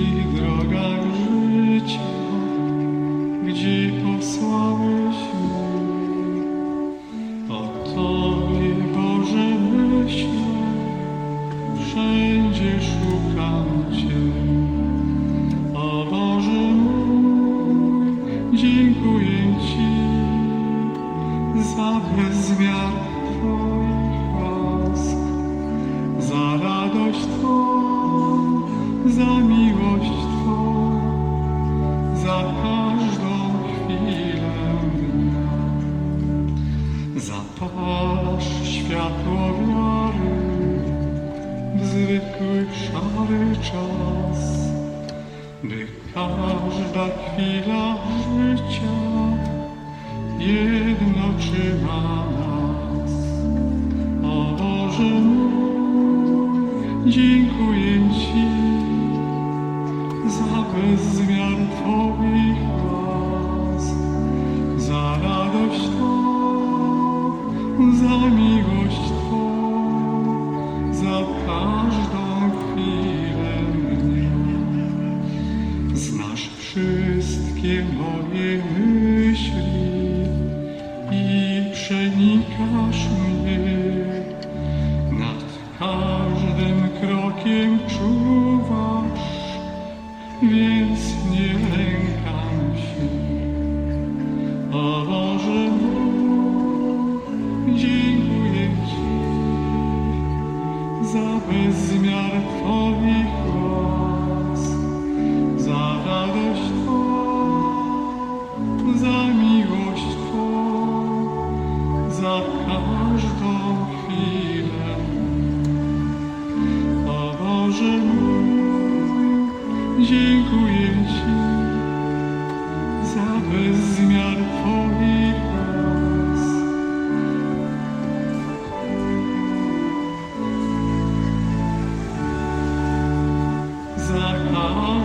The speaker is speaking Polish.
wszystkich drogach życia, gdzie posłałeś mnie. O Tobie, Boże, myślę, wszędzie szukam szary czas, by każda chwila życia jednoczyła nas. O Boże mój, dziękuję Ci za bezmiar Twoich wszystkie moje myśli i przenikasz mnie. dziękuję Ci za bez zmian Twoich głos. Za każdy